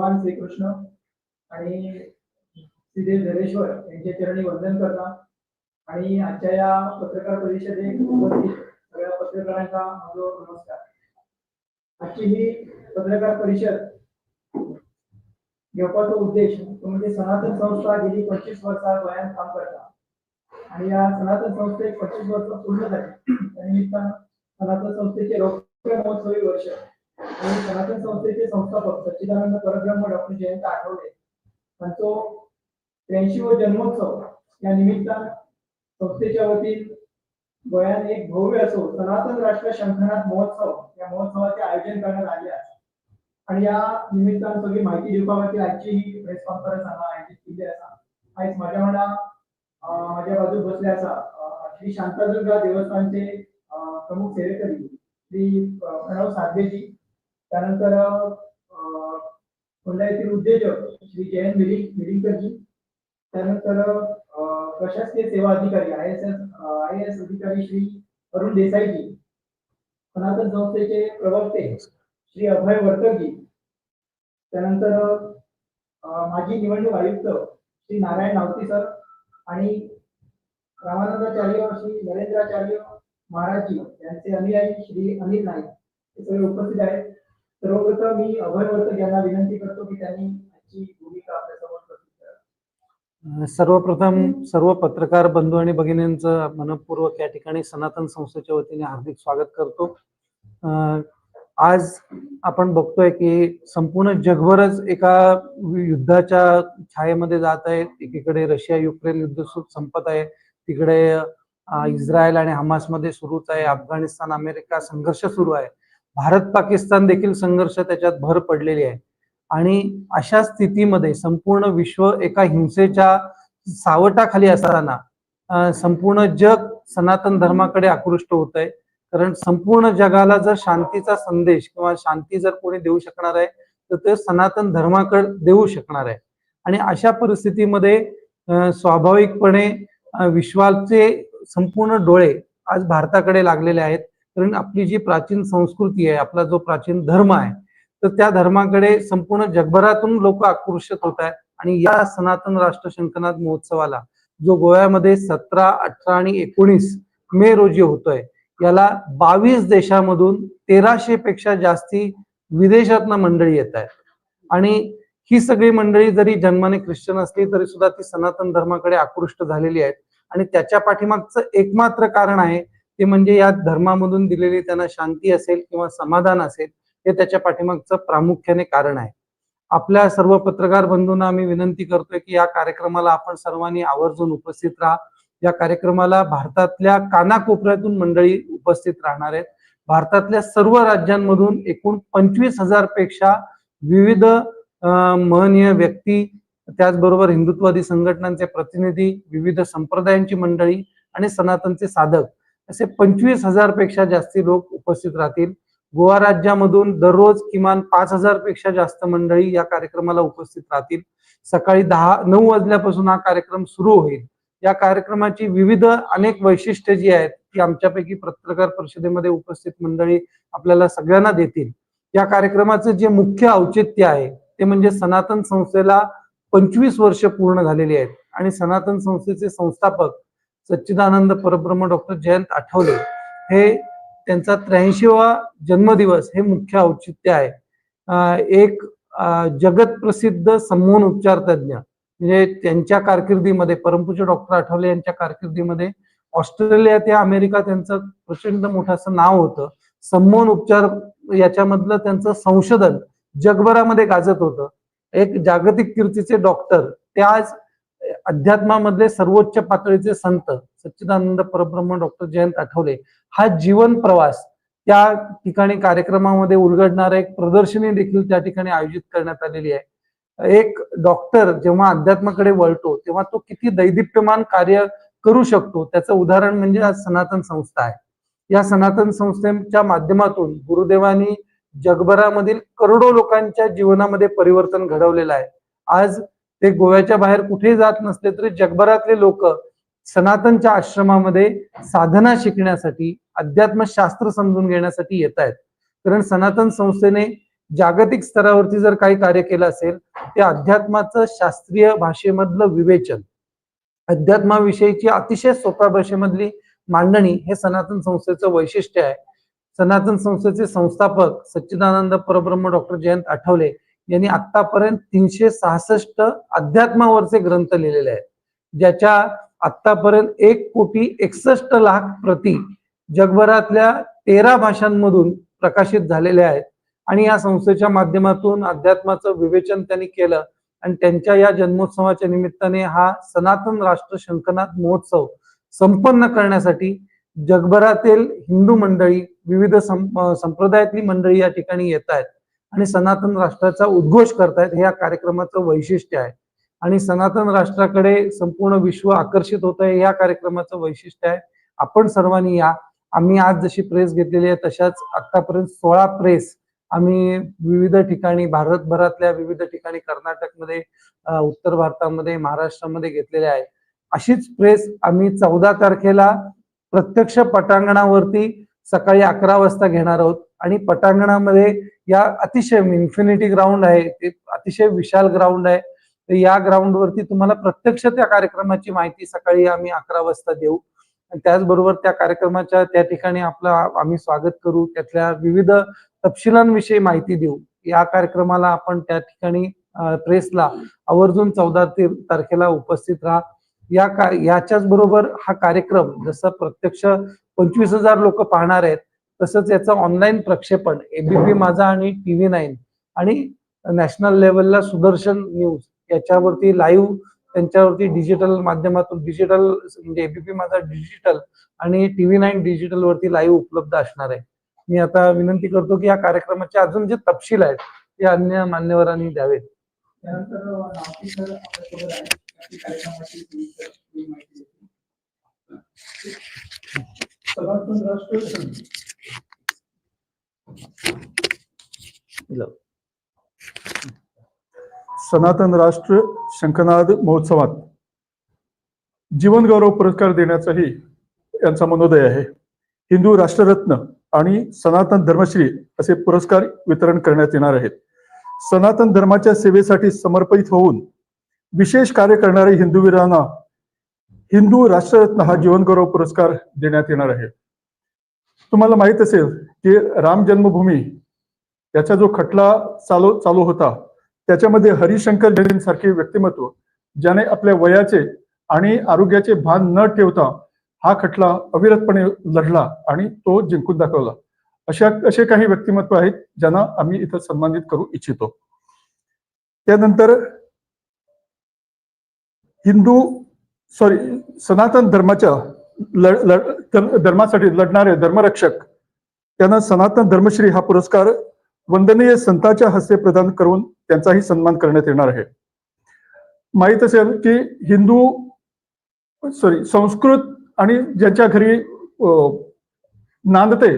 भगवान श्रीकृष्ण आणि श्रीदेव धरेश्वर यांच्या चरणी वंदन करता. आणि आजच्या या पत्रकार परिषदेत उपस्थित सगळ्या पत्रकारांचा माझा नमस्कार. आजची ही पत्रकार परिषद घेवपाचो उद्देश तो म्हणजे सनातन संस्था गेली पंचवीस वर्सां वयात काम करता. आणि या सनातन संस्थेक पंचवीस वर्ष पूर्ण झाली. त्या सनातन संस्थेचे रौप्य महोत्सवी वर्ष आणि सनातन संस्थेचे संस्थापक सच्चिदानंद परब्रह्म डॉक्टर जयंत आठवले त्यांचो व जन्मोत्सव या निमित्तान संस्थेच्या वतीने गोंयात एक भव्य असो सनातन राष्ट्र शंखनाथ महोत्सव या महोत्सवाचे आयोजन करण्यात आले आहे. आणि या निमित्तान सगळी माहिती दिवपावरती आजची ही प्रेस कॉन्फरन्स हांगा आयोजित केली आसा आयज माझ्या वांगडा माझ्या बाजूक बसले आसा श्री शांतादुर्गा देवस्थानचे प्रमुख सेवेकरी श्री प्रणव साधवेजी त्यानंतर अं, येथील उद्योजक श्री जयंत मिलिंग मिलिंगकरजी त्यानंतर प्रशासकीय सेवा अधिकारी I S S I S अधिकारी श्री अरुण देसाईजी. सनातन संस्थेचे प्रवक्ते श्री अभय वर्तकी त्यानंतर माजी निवडणूक आयुक्त श्री नारायण नावती सर आणि रामानंदाचार्य श्री नरेंद्राचार्य महाराजजी यांचे अनुयायी श्री अनिल नाईक हे सगळे उपस्थित आहेत. सर्वप्रथम मी अभय वर्तक यांना विनंती करतो की त्यांनी आजची भूमिका आपल्यासमोर प्रस्तुत सर्वप्रथम सर्व पत्रकार बंधू आणि भगिनींचं मनपूर्वक या ठिकाणी सनातन संस्थेच्या वतीने हार्दिक स्वागत करतो. आज आपण बघतोय की संपूर्ण जगभरच एका युद्धाच्या छायेमध्ये जात आहे. एकीकडे रशिया युक्रेन युद्ध संपत आहे. तिकडे इस्रायल आणि हमासमध्ये सुरूच आहे. अफगाणिस्तान अमेरिका संघर्ष सुरू आहे. भारत पाकिस्तान देखील संघर्ष त्याच्यात भर पडलेली आहे. आणि अशा स्थितीमध्ये संपूर्ण विश्व एका हिंसेच्या सावटाखाली असताना संपूर्ण जग सनातन धर्माकडे आकृष्ट होत आहे कारण संपूर्ण जगाला जर शांतीचा संदेश किंवा शांती जर कोणी देऊ शकणार आहे तर ते सनातन धर्माकडे देऊ शकणार आहे. आणि अशा परिस्थितीमध्ये स्वाभाविकपणे विश्वाचे संपूर्ण डोळे आज भारताकडे लागलेले आहेत. कारण आपली जी प्राचीन संस्कृती आहे आपला जो प्राचीन धर्म आहे तर त्या धर्माकडे संपूर्ण जगभरातून लोक आकर्षित होत आहेत. आणि या सनातन राष्ट्र शंखनाथ महोत्सवाला जो गोव्यामध्ये सतरा अठरा आणि एकोणीस मे रोजी होतोय याला बावीस देशामधून तेराशे पेक्षा जास्ती विदेशातनं मंडळी येत आहेत. आणि ही सगळी मंडळी जरी जन्माने ख्रिश्चन असली तरी सुद्धा ती सनातन धर्माकडे आकृष्ट झालेली आहेत. आणि त्याच्या पाठीमागचं एकमात्र कारण आहे ते म्हणजे या धर्मामधून दिलेली त्यांना शांती असेल किंवा समाधान असेल हे त्याच्या पाठीमागचं प्रामुख्याने कारण आहे. आपल्या सर्व पत्रकार बंधूंना आम्ही विनंती करतोय की या कार्यक्रमाला आपण सर्वांनी आवर्जून उपस्थित राहा. या कार्यक्रमाला भारतातल्या कानाकोपऱ्यातून मंडळी उपस्थित राहणार आहेत. भारतातल्या सर्व राज्यांमधून एकूण पंचवीस हजारपेक्षा विविध महनीय व्यक्ती त्याचबरोबर हिंदुत्ववादी संघटनांचे प्रतिनिधी विविध संप्रदायांची मंडळी आणि सनातनचे साधक असे पंचवीस हजारपेक्षा जास्ती लोक उपस्थित राहतील. गोवा राज्यामधून दररोज किमान पाच हजारपेक्षा जास्त मंडळी या कार्यक्रमाला उपस्थित राहतील. सकाळी दहा नऊ वाजल्यापासून हा कार्यक्रम सुरू होईल. या कार्यक्रमाची विविध अनेक वैशिष्ट्ये जी आहेत ती आमच्यापैकी पत्रकार परिषदेमध्ये उपस्थित मंडळी आपल्याला सगळ्यांना देतील. या कार्यक्रमाचं जे मुख्य औचित्य आहे ते म्हणजे सनातन संस्थेला पंचवीस वर्ष पूर्ण झालेली आहेत. आणि सनातन संस्थेचे संस्थापक सच्चिदानंद परब्रह्म डॉक्टर जयंत आठवले हे त्यांचा त्र्याऐंशीवा जन्मदिवस हे मुख्य औचित्य आहे. एक जगत प्रसिद्ध संमोहन उपचार तज्ज्ञ म्हणजे त्यांच्या कारकिर्दीमध्ये परमपूज्य डॉक्टर आठवले यांच्या कारकिर्दीमध्ये ऑस्ट्रेलिया ते अमेरिका त्यांचं प्रचंड मोठं असं नाव होतं. सम्मोहन उपचार याच्यामधलं त्यांचं संशोधन जगभरामध्ये गाजत होतं. एक जागतिक कीर्तीचे डॉक्टर त्याच अध्यात्मामधले सर्वोच्च पातळीचे संत सच्चिदानंद परब्रह्म डॉक्टर जयंत आठवले हा जीवन प्रवास त्या ठिकाणी कार्यक्रमामध्ये उलगडणारा एक प्रदर्शनी देखील त्या ठिकाणी आयोजित करण्यात आलेली आहे. एक डॉक्टर जेव्हा अध्यात्माकडे वळतो तेव्हा तो किती दैदिप्यमान कार्य करू शकतो त्याचं उदाहरण म्हणजे आज सनातन संस्था आहे. या सनातन संस्थेच्या माध्यमातून गुरुदेवांनी जगभरामधील करोडो लोकांच्या जीवनामध्ये परिवर्तन घडवलेलं आहे. आज ते गोव्याच्या बाहेर कुठेही जात नसले तरी जगभरातले लोक सनातनच्या आश्रमामध्ये साधना शिकण्यासाठी अध्यात्म शास्त्र समजून घेण्यासाठी येत आहेत. कारण सनातन संस्थेने जागतिक स्तरावरती जर काही कार्य केलं असेल ते अध्यात्माचं शास्त्रीय भाषेमधलं विवेचन. अध्यात्माविषयीची अतिशय सोप्या भाषेमधली मांडणी हे सनातन संस्थेचं वैशिष्ट्य आहे. सनातन संस्थेचे संस्थापक सच्चिदानंद परब्रह्म डॉक्टर जयंत आठवले यांनी आतापर्यंत तीनशे सहासष्ट अध्यात्मावरचे ग्रंथ लिहिलेले आहेत. ज्याच्या आतापर्यंत एक कोटी एकसष्ट लाख प्रती जगभरातल्या तेरा भाषांमधून प्रकाशित झालेल्या आहेत. आणि या संस्थेच्या माध्यमातून अध्यात्माचं विवेचन त्यांनी केलं. आणि त्यांच्या या जन्मोत्सवाच्या निमित्ताने हा सनातन राष्ट्र शंखनाथ महोत्सव संपन्न करण्यासाठी जगभरातील हिंदू मंडळी विविध संप्रदायातली मंडळी या ठिकाणी येत आहेत. आणि सनातन राष्ट्राचा उद्घोष करतायत हे या कार्यक्रमाचं वैशिष्ट्य आहे. आणि सनातन राष्ट्राकडे संपूर्ण विश्व आकर्षित होत आहे या कार्यक्रमाचं वैशिष्ट्य आहे. आपण सर्वांनी या. आम्ही आज जशी प्रेस घेतलेली आहे तशाच आतापर्यंत सोळा प्रेस आम्ही विविध ठिकाणी भारतभरातल्या विविध ठिकाणी कर्नाटकमध्ये उत्तर भारतामध्ये महाराष्ट्रामध्ये घेतलेल्या आहे. अशीच प्रेस आम्ही चौदा तारखेला प्रत्यक्ष पटांगणावरती सकाळी अकरा वाजता घेणार आहोत. आणि पटांगणामध्ये या अतिशय इन्फिनिटी ग्राउंड आहे. ते अतिशय विशाल ग्राउंड आहे. तर या ग्राउंडवरती तुम्हाला प्रत्यक्ष त्या कार्यक्रमाची माहिती सकाळी आम्ही अकरा वाजता देऊ. आणि त्याचबरोबर त्या कार्यक्रमाच्या त्या ठिकाणी आपलं आम्ही स्वागत करू. त्यातल्या विविध तपशिलांविषयी माहिती देऊ. या कार्यक्रमाला आपण त्या ठिकाणी प्रेसला आवर्जून चौदा तारखेला उपस्थित राहा. या का याच्याच बरोबर हा कार्यक्रम जसं प्रत्यक्ष पंचवीस हजार लोक पाहणार आहेत तसंच याचं ऑनलाईन प्रक्षेपण एबीपी माझा आणि टीव्ही नाईन आणि नॅशनल लेवलला सुदर्शन न्यूज याच्यावरती लाईव्ह त्यांच्यावरती डिजिटल माध्यमातून डिजिटल म्हणजे एबीपी माझा डिजिटल आणि टीव्ही नाईन डिजिटल वरती लाईव्ह उपलब्ध असणार आहे. मी आता विनंती करतो की या कार्यक्रमाचे अजून जे तपशील आहेत ते अन्य मान्यवरांनी द्यावेत. त्यानंतर सनातन राष्ट्र सनातन राष्ट्र शंखनाद महोत्सवात जीवन गौरव पुरस्कार देण्याचाही यांचा मनोदय आहे. हिंदू राष्ट्ररत्न आणि सनातन धर्मश्री असे पुरस्कार वितरण करण्यात येणार आहेत. सनातन धर्माच्या सेवेसाठी समर्पित होऊन विशेष कार्य करणाऱ्या हिंदूवीरांना हिंदू राष्ट्ररत्न हा जीवनगौरव पुरस्कार देण्यात येणार आहे. तुम्हाला माहीत असेल की राम जन्मभूमी याचा जो खटला चालू चालू होता त्याच्यामध्ये हरिशंकर जैन व्यक्तिमत्व ज्याने आपल्या वयाचे आणि आरोग्याचे भान न ठेवता हा खटला अविरतपणे लढला आणि तो जिंकून दाखवला. अशा असे काही व्यक्तिमत्व आहेत ज्यांना आम्ही इथं सन्मानित करू इच्छितो. त्यानंतर हिंदू सॉरी सनातन धर्माच्या लढ लढ- धर्मासाठी लढणारे धर्मरक्षक त्यांना सनातन धर्मश्री हा पुरस्कार वंदनीय संतांच्या हस्ते प्रदान करून त्यांचाही सन्मान करण्यात येणार आहे. माहीत असेल की हिंदू सॉरी संस्कृत आणि ज्यांच्या घरी नांदते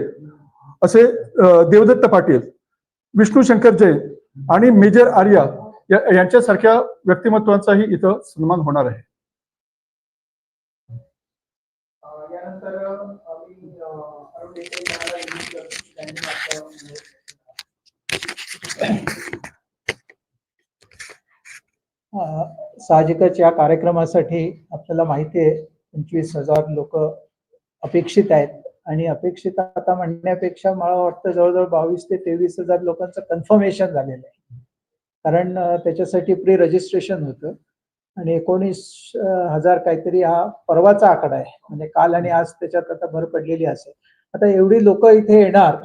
असे देवदत्त पाटील विष्णू शंकर जैन आणि मेजर आर्या यांच्यासारख्या व्यक्तिमत्वांचाही इथं सन्मान होणार आहे. साहजिकच या कार्यक्रमासाठी आपल्याला माहिती आहे पंचवीस हजार लोक अपेक्षित आहेत. आणि अपेक्षित आता म्हणण्यापेक्षा मला वाटतं जवळजवळ बावीस ते तेवीस हजार लोकांचं कन्फर्मेशन झालेलं आहे. कारण त्याच्यासाठी प्री रजिस्ट्रेशन होतं. आणि एकोणीस हजार काहीतरी हा परवाचा आकडा आहे. म्हणजे काल आणि आज त्याच्यात आता भर पडलेली असेल. आता एवढी लोक इथे येणार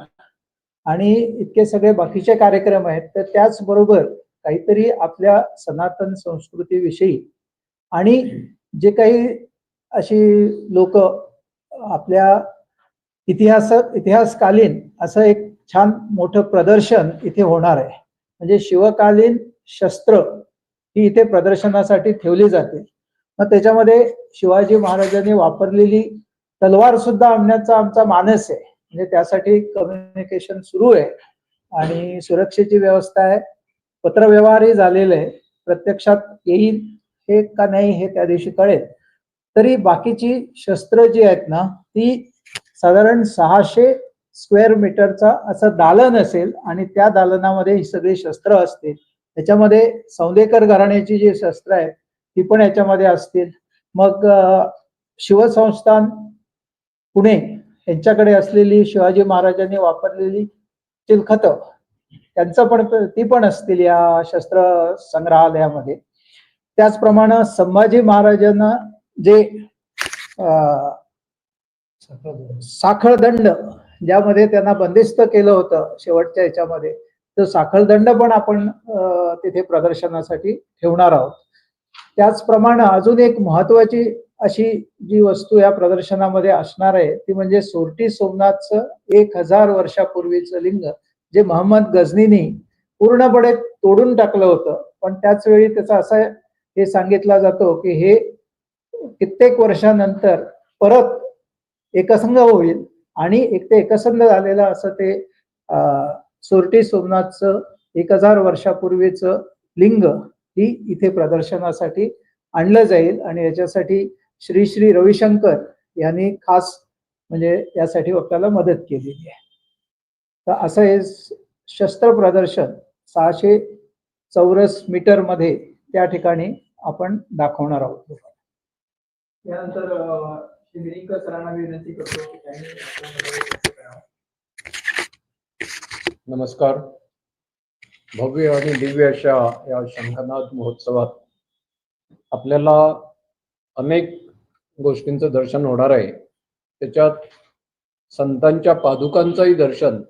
आणि इतके सगळे बाकीचे कार्यक्रम आहेत तर त्याचबरोबर काहीतरी आपल्या सनातन संस्कृतीविषयी आणि जे काही अशी लोक आपल्या इतिहास इतिहासकालीन असं एक छान मोठं प्रदर्शन इथे होणार आहे. म्हणजे शिवकालीन शस्त्र ही इथे प्रदर्शनासाठी ठेवली जाते. मग त्याच्यामध्ये शिवाजी महाराजांनी वापरलेली तलवार सुद्धा आणण्याचा आमचा मानस आहे. म्हणजे त्यासाठी कम्युनिकेशन सुरू आहे. आणि सुरक्षेची व्यवस्था आहे. पत्रव्यवहारही झालेले आहे. प्रत्यक्षात येईल हे का नाही हे त्या दिवशी कळेल. तरी बाकीची शस्त्र जी आहेत ना ती साधारण सहाशे स्क्वेअर मीटरचा असं दालन असेल आणि त्या दालनामध्ये ही सगळी शस्त्र असतील त्याच्यामध्ये सौंदेकर घराण्याची जी शस्त्र आहेत ती पण याच्यामध्ये असतील. मग शिवसंस्थान पुणे यांच्याकडे असलेली शिवाजी महाराजांनी वापरलेली चिलखत त्यांचं पण ती पण असतील या शस्त्र संग्रहालयामध्ये. त्याचप्रमाणे संभाजी महाराजांना जे साखळदंड ज्यामध्ये त्यांना बंदिस्त केलं होतं शेवटच्या याच्यामध्ये तर साखळदंड पण आपण तिथे प्रदर्शनासाठी ठेवणार आहोत. त्याचप्रमाणे अजून एक महत्वाची अशी जी वस्तू या प्रदर्शनामध्ये असणार आहे ती म्हणजे सोरटी सोमनाथचं एक हजार वर्षापूर्वीचं लिंग जे मोहम्मद गझनीनी पूर्णपणे तोडून टाकलं होतं. पण त्याच वेळी त्याचा असा हे सांगितला जातो की हे कित्येक वर्षानंतर परत एकसंग होईल. आणि एक ते एकसंध झालेलं असं ते सोरटी सोमनाथचं एक हजार वर्षापूर्वीचं लिंग ही इथे प्रदर्शनासाठी आणलं जाईल आणि याच्यासाठी श्री श्री रविशंकर यांनी खास म्हणजे यासाठी वक्ताला मदत केलेली आहे. तर असं हे शस्त्र प्रदर्शन सहाशे चौरस मीटरमध्ये त्या ठिकाणी आपण दाखवणार आहोत. त्यानंतर अं, सरांना मी विनंती करतो की त्यांनी नमस्कार. भव्य आणि दिव्य अशा या शंखनाथ महोत्सवात आपल्याला अनेक गोष्टींचं दर्शन होणार आहे. त्याच्यात संतांच्या पादुकांचंही दर्शन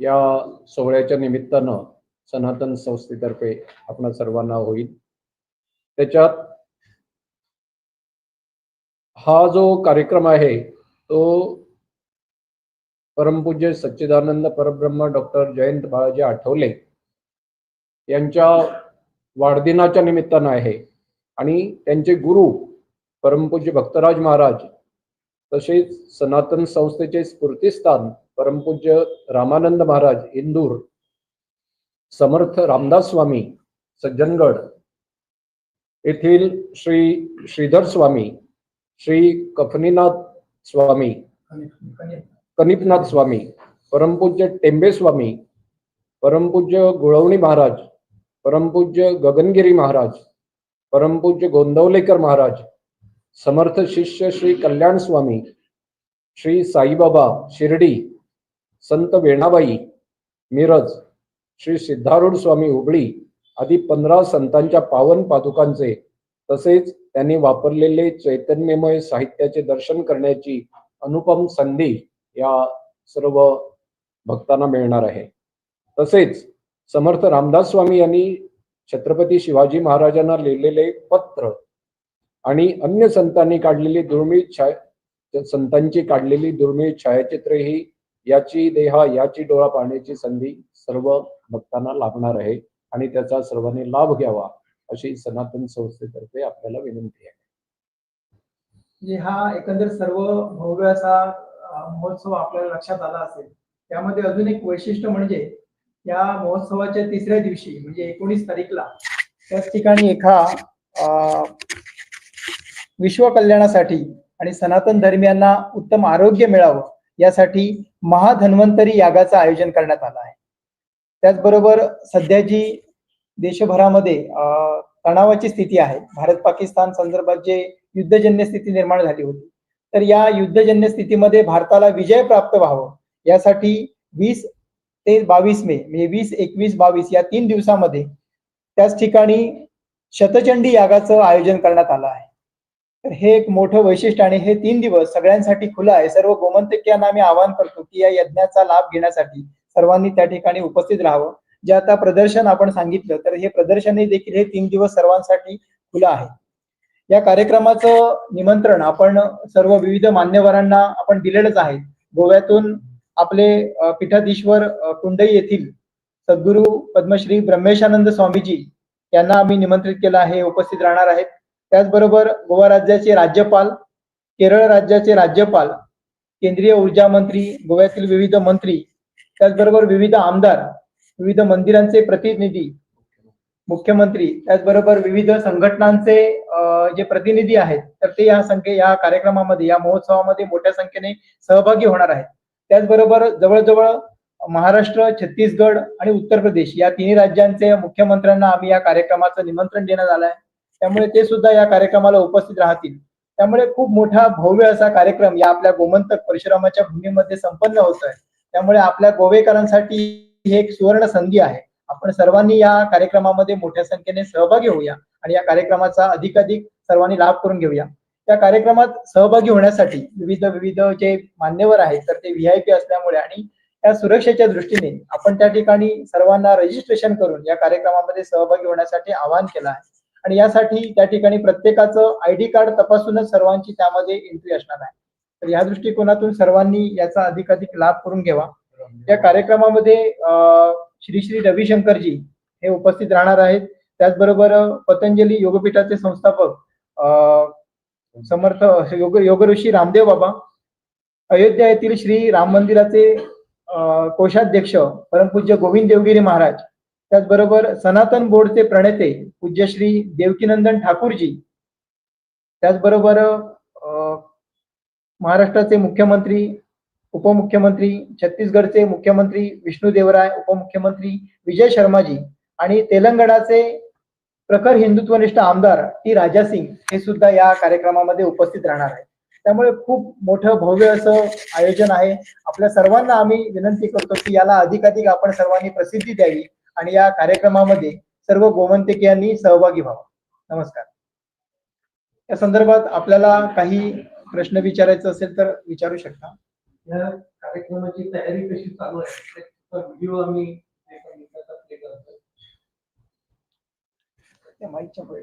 या सोहळ्याच्या निमित्तानं सनातन संस्थेतर्फे आपणा सर्वांना होईल. त्याच्यात हा जो कार्यक्रम आहे तो परमपूज्य सच्चिदानंद परब्रह्म डॉक्टर जयंत बाळाजी आठवले यांच्या वाढदिनाच्या निमित्तानं आहे. आणि त्यांचे गुरु परमपूज्य भक्तराज महाराज तसेच सनातन संस्थेचे स्फूर्तिस्थान परमपूज्य रामानंद महाराज इंदूर समर्थ रामदास स्वामी सज्जनगड येथील श्री श्रीधर स्वामी श्री कफनीनाथ स्वामी कनिपनाथ स्वामी परमपूज्य टेंबे स्वामी परमपूज्य गुळवणी महाराज परमपूज्य गगनगिरी महाराज परमपूज्य गोंदवलेकर महाराज समर्थ शिष्य श्री कल्याण स्वामी श्री साईबाबा शिर्डी संत वेणाबाई मिरज श्री सिद्धारूढ स्वामी हुबळी आदी पंधरा संतांच्या पावन पादुकांचे तसेच त्यांनी वापरलेले चैतन्यमय साहित्याचे दर्शन करण्याची अनुपम संधी या सर्व भक्तांना मिळणार आहे. तसेच समर्थ रामदास स्वामी यांनी छत्रपती शिवाजी महाराजांना लिहिलेले पत्र आणि अन्य संतांनी काढलेली दुर्मिळ छाया संतांची काढलेली दुर्मिळ छायाचित्रे ही याची देहा याची डोळा पाहण्याची संधी सर्व भक्तांना लाभणार आहे आणि त्याचा सर्वांनी लाभ घ्यावा. अशी सनातन संस्थेतर्फे आपल्याला विनंती आहे. म्हणजे हा एकंदर सर्व भव्य असा महोत्सव आपल्याला लक्षात आला असेल त्यामध्ये अजून एक वैशिष्ट्य म्हणजे या महोत्सवाच्या तिसऱ्या दिवशी म्हणजे एकोणीस तारीखला त्याच ठिकाणी एका अं, विश्व कल्याणासाठी आणि सनातन धर्मियांना उत्तम आरोग्य मिळावं यासाठी महाधन्वंतरी यागाचं आयोजन करण्यात आलं आहे. त्याचबरोबर सध्या जी देशभरामध्ये तणावाची स्थिती आहे. भारत पाकिस्तान संदर्भात जे युद्धजन्य स्थिती निर्माण झाली होती तर या युद्धजन्य स्थितीमध्ये भारताला विजय प्राप्त व्हावं यासाठी वीस ते बावीस मे म्हणजे वीस एकवीस बावीस या तीन दिवसामध्ये त्याच ठिकाणी शतचंडी यागाचं आयोजन करण्यात आलं आहे. तर हे एक मोठं वैशिष्ट्य आणि हे तीन दिवस सगळ्यांसाठी खुलं आहे. सर्व गोमंतकीयांना आम्ही आवाहन करतो की या यज्ञाचा लाभ घेण्यासाठी सर्वांनी त्या ठिकाणी उपस्थित राहावं. जे आता प्रदर्शन आपण सांगितलं तर हे प्रदर्शनही देखील हे तीन दिवस सर्वांसाठी खुलं आहे. या कार्यक्रमाचं निमंत्रण आपण सर्व विविध मान्यवरांना आपण दिलेलंच आहे. गोव्यातून आपले पीठाधीश्वर कुंडई येथील सद्गुरू पद्मश्री ब्रह्मेशानंद स्वामीजी यांना आम्ही निमंत्रित केलं आहे उपस्थित राहणार आहेत. त्याचबरोबर गोवा राज्याचे राज्यपाल केरळ राज्याचे राज्यपाल केंद्रीय ऊर्जा मंत्री गोव्यातील विविध मंत्री त्याचबरोबर विविध आमदार विविध मंदिरांचे प्रतिनिधी मुख्यमंत्री त्याचबरोबर विविध संघटनांचे जे प्रतिनिधी आहेत तर ते या संख्ये या कार्यक्रमामध्ये या महोत्सवामध्ये मोठ्या संख्येने सहभागी होणार आहेत. त्याचबरोबर जवळजवळ महाराष्ट्र छत्तीसगड आणि उत्तर प्रदेश या तिन्ही राज्यांचे मुख्यमंत्र्यांना आम्ही या कार्यक्रमाचं निमंत्रण देण्यात आलं आहे त्यामुळे ते सुद्धा या कार्यक्रमाला उपस्थित राहतील. त्यामुळे खूप मोठा भव्य असा कार्यक्रम या आपल्या गोमंतक परशुरामाच्या भूमीमध्ये संपन्न होत आहे त्यामुळे आपल्या गोवेकरांसाठी ही एक सुवर्ण संधी आहे. आपण सर्वांनी या कार्यक्रमामध्ये मोठ्या संख्येने सहभागी होऊया आणि या कार्यक्रमाचा अधिकाधिक सर्वांनी लाभ करून घेऊया. त्या कार्यक्रमात सहभागी होण्यासाठी विविध विविध जे मान्यवर आहेत तर ते व्हीआयपी असल्यामुळे आणि त्या सुरक्षेच्या दृष्टीने आपण त्या ठिकाणी सर्वांना रजिस्ट्रेशन करून या कार्यक्रमामध्ये सहभागी होण्यासाठी आवाहन केलं आहे. आणि यासाठी त्या ठिकाणी प्रत्येकाचं आय डी कार्ड तपासूनच सर्वांची त्यामध्ये एंट्री असणार आहे. तर या दृष्टिकोनातून सर्वांनी याचा अधिकाधिक लाभ करून घ्यावा. या कार्यक्रमामध्ये श्री श्री रविशंकरजी हे उपस्थित राहणार आहेत. त्याचबरोबर पतंजली योगपीठाचे संस्थापक समर्थ योग योगऋषी रामदेव बाबा अयोध्या येथील श्री राम मंदिराचे कोषाध्यक्ष परमपूज्य गोविंद देवगिरी महाराज त्याचबरोबर सनातन बोर्डचे प्रणेते पूज्य श्री देवकीनंदन ठाकूरजी त्याचबरोबर महाराष्ट्राचे मुख्यमंत्री उपमुख्यमंत्री छत्तीसगडचे मुख्यमंत्री विष्णू देवराय उपमुख्यमंत्री विजय शर्माजी आणि तेलंगणाचे प्रखर हिंदुत्वनिष्ठ आमदार टी राजा सिंग हे सुद्धा या कार्यक्रमामध्ये उपस्थित राहणार आहे त्यामुळे खूप मोठं भव्य असं आयोजन आहे. आपल्या सर्वांना आम्ही विनंती करतो की याला अधिकाधिक आपण सर्वांनी प्रसिद्धी द्यावी आणि या कार्यक्रमामध्ये सर्व गोमंतकीयांनी सहभागी व्हावा. नमस्कार. या संदर्भात आपल्याला काही प्रश्न विचारायचा असेल तर विचारू शकता. या कार्यक्रमाची तयारी कशी चालू आहे व्हिडिओ आम्ही एका मिनिटाचा त्या माईकच्या पुढे.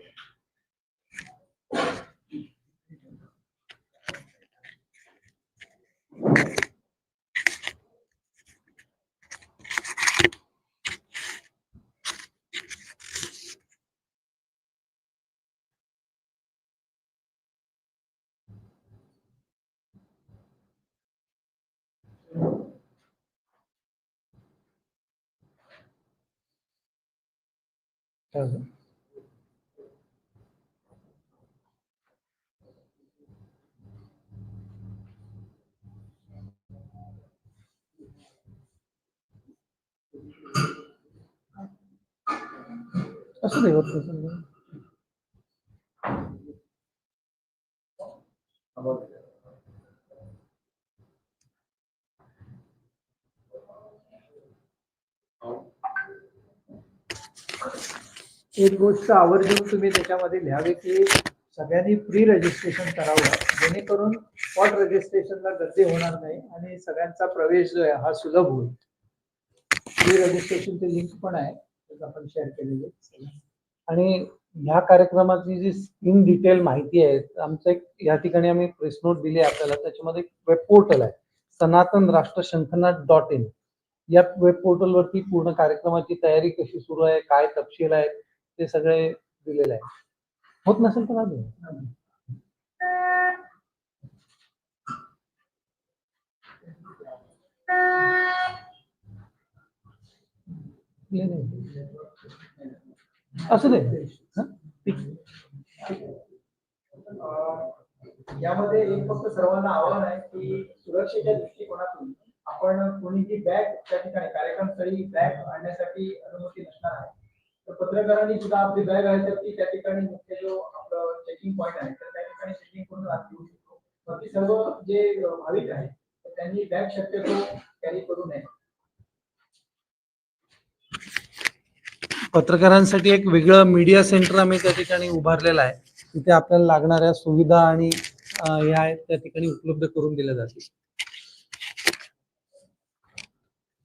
असू दे होत नसेल तर. एक गोष्ट आवर्जून तुम्ही त्याच्यामध्ये लिहावे की सगळ्यांनी प्री रजिस्ट्रेशन करावं जेणेकरून स्पॉट रजिस्ट्रेशनला गर्दी होणार नाही आणि सगळ्यांचा प्रवेश जो आहे हा सुलभ होईल. प्री रजिस्ट्रेशनचे लिंक पण आहे आपण शेअर केलेले. आणि ह्या कार्यक्रमाची जी इन डिटेल माहिती आहे आमचं एक या ठिकाणी आम्ही प्रेस नोट दिली आपल्याला त्याच्यामध्ये एक वेब पोर्टल आहे सनातन राष्ट्र शंखनाथ डॉट इन या वेब पोर्टलवरती पूर्ण कार्यक्रमाची तयारी कशी सुरू आहे काय तपशील आहे ते सगळे दिलेले आहे होत नसेल तर नाही. असू दे. यामध्ये एक फक्त सर्वांना आव्हान आहे की सुरक्षेच्या दृष्टिकोनातून आपण बॅग त्या ठिकाणी कार्यक्रमस्थळी बॅग आणण्यासाठी अनुमती पत्रकारांनी सुद्धा आपली बॅग आहे तर ती त्या ठिकाणी मुख्य जो आपला चेकिंग पॉईंट आहे तर त्या ठिकाणी चेकिंग करून आत घेऊ शकतो. बाकी सर्व जे भाविक आहेत त्यांनी बॅग शक्यतो कॅरी करू नये. पत्रकारांसाठी एक वेगळं मीडिया सेंटर आम्ही त्या ठिकाणी उभारलेलं आहे. तिथे आपल्याला लागणाऱ्या सुविधा आणि ह्या आहेत त्या ठिकाणी उपलब्ध करून दिल्या जातील.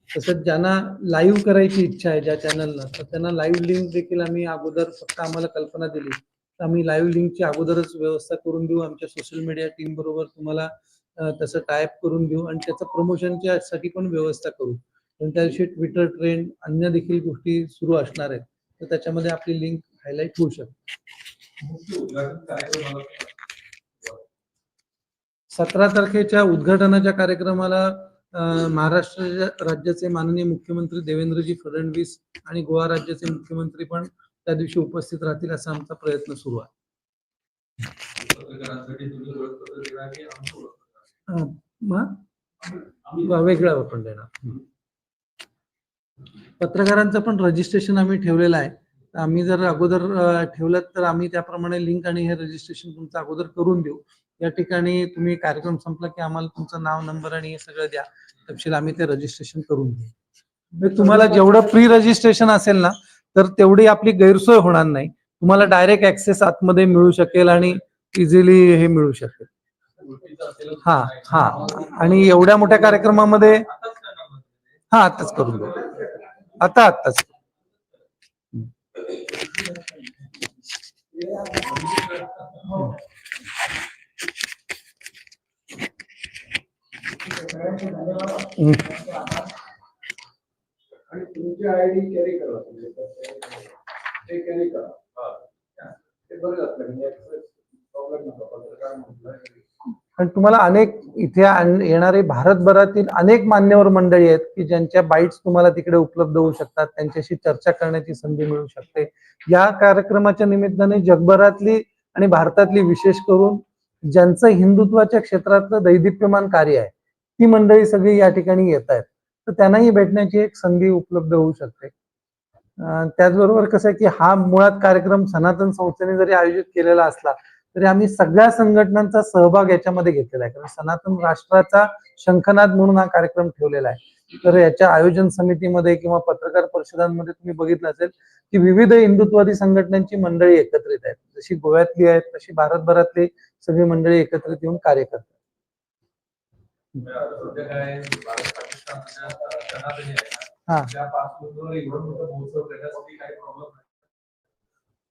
तसंच ज्यांना लाईव्ह करायची इच्छा आहे ज्या चॅनलला तर त्यांना लाईव्ह लिंक देखील आम्ही अगोदर फक्त आम्हाला कल्पना दिली. तर आम्ही लाईव्ह लिंकची अगोदरच व्यवस्था करून देऊ. आमच्या सोशल मीडिया टीम बरोबर तुम्हाला तसं टायप करून देऊ आणि त्याचं प्रमोशनच्या साठी पण व्यवस्था करू. पण त्या दिवशी ट्विटर ट्रेंड अन्य देखील गोष्टी सुरू असणार आहेत. तर त्याच्यामध्ये आपली लिंक हायलाईट होऊ शकते. सतरा तारखेच्या उद्घाटनाच्या कार्यक्रमाला महाराष्ट्र राज्याचे माननीय मुख्यमंत्री देवेंद्रजी फडणवीस आणि गोवा राज्याचे मुख्यमंत्री पण त्या दिवशी उपस्थित राहतील असा आमचा प्रयत्न सुरू आहे. वेगळं आपण देणार. पत्रकारांचं पण रजिस्ट्रेशन आम्ही ठेवलेलं आहे. आम्ही जर अगोदर ठेवलं तर आम्ही त्याप्रमाणे लिंक आणि हे रजिस्ट्रेशन तुमचं अगोदर करून देऊ. या ठिकाणी तुम्ही कार्यक्रम संपला की आम्हाला तुमचं नाव नंबर आणि हे सगळं द्या. तपशील आम्ही ते रजिस्ट्रेशन करून देऊ. म्हणजे तुम्हाला जेवढं प्री रजिस्ट्रेशन असेल ना तर तेवढी आपली गैरसोय होणार नाही. तुम्हाला डायरेक्ट ऍक्सेस आतमध्ये मिळू शकेल आणि इझिली हे मिळू शकेल. हा हा. आणि एवढ्या मोठ्या कार्यक्रमामध्ये हा आताच करून देऊ. आता आताच हम्म. आणि तुमची आय डी कॅरी करा ते कॅरी. करा ते बरं जातं म्हणजे नका. पत्रकार म्हटलं आणि तुम्हाला अनेक इथे आण- येणारे भारतभरातील अनेक मान्यवर मंडळी आहेत की ज्यांच्या बाईट्स तुम्हाला तिकडे उपलब्ध होऊ शकतात. त्यांच्याशी चर्चा करण्याची संधी मिळू शकते. या कार्यक्रमाच्या निमित्ताने जगभरातली आणि भारतातली विशेष करून ज्यांचं हिंदुत्वाच्या क्षेत्रातलं दैदिप्यमान कार्य आहे ती मंडळी सगळी या ठिकाणी येत आहेत. तर त्यांनाही भेटण्याची एक संधी उपलब्ध होऊ शकते. त्याचबरोबर कसं आहे की हा मुळात कार्यक्रम सनातन संस्थेने जरी आयोजित केलेला असला तरी आम्ही सगळ्या संघटनांचा सहभाग याच्यामध्ये घेतलेला आहे. कारण सनातन राष्ट्राचा शंखनाद म्हणून हा कार्यक्रम ठेवलेला आहे. तर याच्या आयोजन समितीमध्ये किंवा पत्रकार परिषदांमध्ये तुम्ही बघितलं असेल की विविध हिंदुत्वादी संघटनांची मंडळी एकत्रित आहेत. जशी गोव्यातली आहेत तशी भारतभरातली सगळी मंडळी एकत्रित येऊन कार्य करतात. सध्या काय भारत पाकिस्तान सनातनी आहे हा. ना त्या पार्श्वभूमीवर एवढं मोठं महोत्सव करण्यासाठी काही प्रॉब्लेम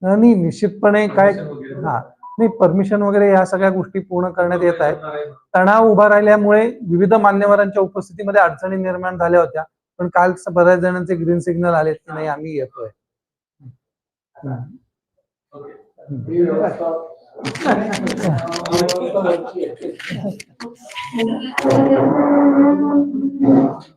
आणि निश्चितपणे काय हा. नाही परमिशन वगैरे या सगळ्या गोष्टी पूर्ण करण्यात येत आहेत. तणाव उभा राहिल्यामुळे विविध मान्यवरांच्या उपस्थितीमध्ये अडचणी निर्माण झाल्या होत्या. पण काल बऱ्याच जणांचे ग्रीन सिग्नल आले की नाही आम्ही येतोय. Thank you.